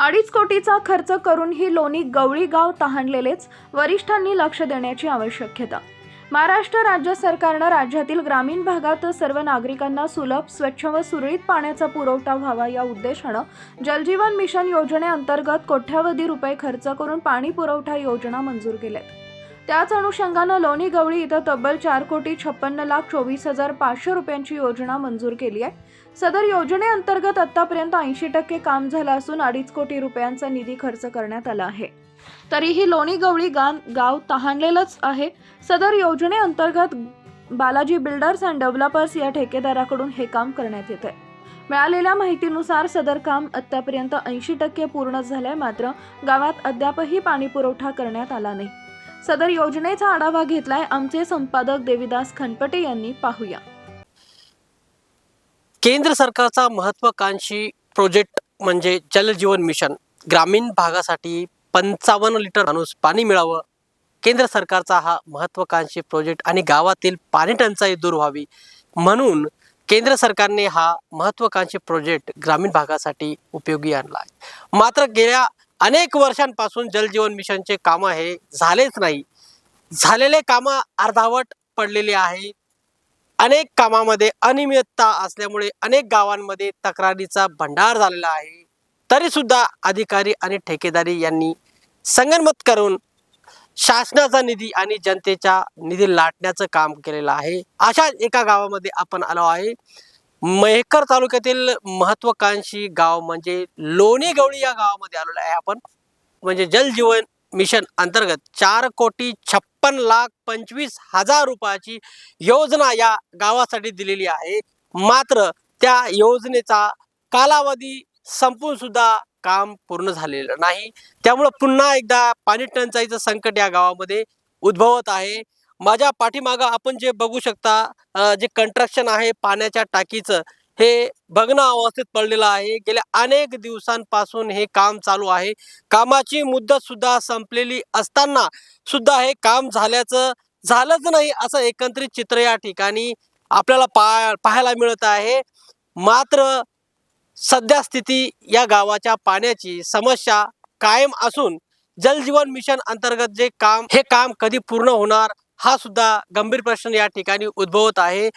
अडीच कोटीचा खर्च करून ही लोणी गवळी गाव तहानलेलेच वरिष्ठांनी लक्ष देण्याची आवश्यकता. महाराष्ट्र राज्य सरकारनं राज्यातील ग्रामीण भागात सर्व नागरिकांना सुलभ स्वच्छ व सुरळीत पाण्याचा पुरवठा व्हावा या उद्देशानं जलजीवन मिशन योजनेअंतर्गत कोट्यावधी रुपये खर्च करून पाणी पुरवठा योजना मंजूर केल्यात. त्याच अनुषंगानं लोणी गवळी इथं तब्बल चार कोटी छप्पन्न लाख चोवीस हजार पाचशे रुपयांची योजना मंजूर केली आहे. सदर योजनेअंतर्गत आतापर्यंत ऐंशी टक्के काम झालं असून अडीच कोटी रुपयांचा निधी खर्च करण्यात आला आहे. तरीही लोणी गवळी गान गाव तहानलेलंच आहे. सदर योजनेअंतर्गत बालाजी बिल्डर्स अँड डेव्हलपर्स या ठेकेदाराकडून हे काम करण्यात येत आहे. मिळालेल्या माहितीनुसार सदर काम आतापर्यंत ऐंशी टक्के पूर्ण झालंय मात्र गावात अद्यापही पाणी पुरवठा करण्यात आला नाही. सदर योजनेचा आढावा घेतलाय आमचे संपादक देविदास खनपटे यांनी. पाहूया. केंद्र सरकारचा महत्वाकांक्षी प्रोजेक्ट म्हणजे जलजीवन मिशन. ग्रामीण भागासाठी पंचावन्न लिटर माणूस पाणी मिळावं. केंद्र सरकारचा हा महत्वाकांक्षी प्रोजेक्ट आणि गावातील पाणी टंचाई दूर व्हावी म्हणून केंद्र सरकारने हा महत्वाकांक्षी प्रोजेक्ट ग्रामीण भागासाठी उपयोगी आणला आहे मात्र गेल्या अनेक वर्षांपासून जलजीवन मिशनचे कामं हे झालेच नाही. झालेले कामं अर्धावट पडलेले आहे. अनेक कामामध्ये अनियमितता असल्यामुळे अनेक गावांमध्ये तक्रारीचा भंडार झालेला आहे. तरी सुद्धा अधिकारी आणि ठेकेदारी यांनी संगनमत करून शासनाचा निधी आणि जनतेच्या निधी लाटण्याचं काम केलेलं आहे. अशा एका गावामध्ये आपण आलो आहे. मेहकर तालुक्यातील महत्वाकांक्षी गाव म्हणजे लोणी गवळी या गावामध्ये आलेलो आहे आपण. म्हणजे जलजीवन मिशन अंतर्गत चार कोटी छप्पन लाख पंचवीस हजार रुपयाची योजना या गावासाठी दिलेली आहे. मात्र त्या योजनेचा कालावधी संपून सुद्धा काम पूर्ण झालेलं नाही. त्यामुळं पुन्हा एकदा पाणी टंचाईचं संकट या गावामध्ये उद्भवत आहे. माझ्या पाठीमागं आपण जे बघू शकता जे कंट्रक्शन आहे पाण्याच्या टाकीचं हे भग्न अवस्थेत पडलेलं आहे. गेल्या अनेक दिवसांपासून हे काम चालू आहे. कामाची मुदत सुद्धा संपलेली असताना सुद्धा हे काम झाल्याचं झालंच नाही असं एकंदरीत चित्र या ठिकाणी आपल्याला पा पाहायला मिळत आहे. मात्र सध्या स्थिती या गावाच्या पाण्याची समस्या कायम असून जलजीवन मिशन अंतर्गत जे काम हे काम कधी पूर्ण होणार हा सुद्धा गंभीर प्रश्न या ठिकाणी उद्भवत आहे.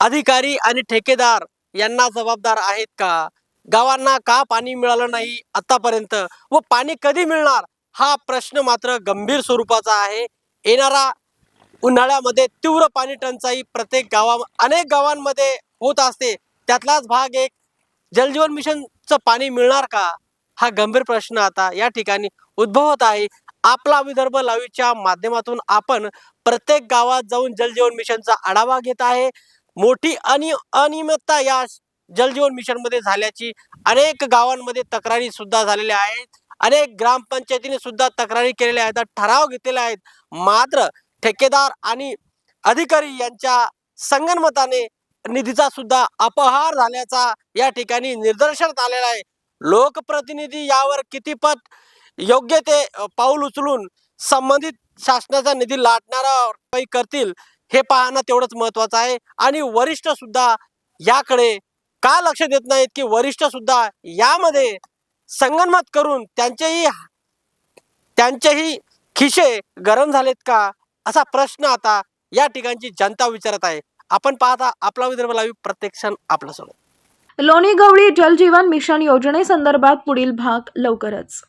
अधिकारी आणि ठेकेदार यांना जबाबदार आहेत का? गावांना का पाणी मिळालं नाही आतापर्यंत व पाणी कधी मिळणार? हा प्रश्न मात्र गंभीर स्वरूपाचा आहे. येणारा उन्हाळ्यामध्ये तीव्र पाणी टंचाई प्रत्येक गावा अनेक गावांमध्ये होत असते. त्यातलाच भाग एक जलजीवन मिशनचं पाणी मिळणार का? हा गंभीर प्रश्न आता या ठिकाणी उद्भवत आहे. आपला विदर्भ लाईव्हच्या माध्यमातून आपण प्रत्येक गावात जाऊन जलजीवन मिशनचा आढावा घेत आहे. मोठी अनि अनियमितता या जलजीवन मिशनमध्ये झाल्याची अनेक गावांमध्ये तक्रारी सुद्धा झालेल्या आहेत. अनेक ग्रामपंचायतीने सुद्धा तक्रारी केलेल्या आहेत ठराव घेतलेले आहेत मात्र ठेकेदार आणि अधिकारी यांच्या संगनमताने निधीचा सुद्धा अपहार झाल्याचा या ठिकाणी निदर्शनात आलेला आहे. लोकप्रतिनिधी यावर कितीपत योग्य ते पाऊल उचलून संबंधित शासनाचा निधी लाटणारा करतील हे पाहणं तेवढंच महत्वाचं आहे. आणि वरिष्ठ सुद्धा याकडे का लक्ष देत नाहीत की वरिष्ठ सुद्धा यामध्ये संगनमत करून त्यांचेही त्यांचेही खिशे गरम झालेत का असा प्रश्न आता या ठिकाणची जनता विचारत आहे. आपण पाहता आपला विदर्भ लाईव्ह प्रत्यक्षण आपल्यासोबत. लोणी गवळी जलजीवन मिशन योजनेसंदर्भात पुढील भाग लवकरच.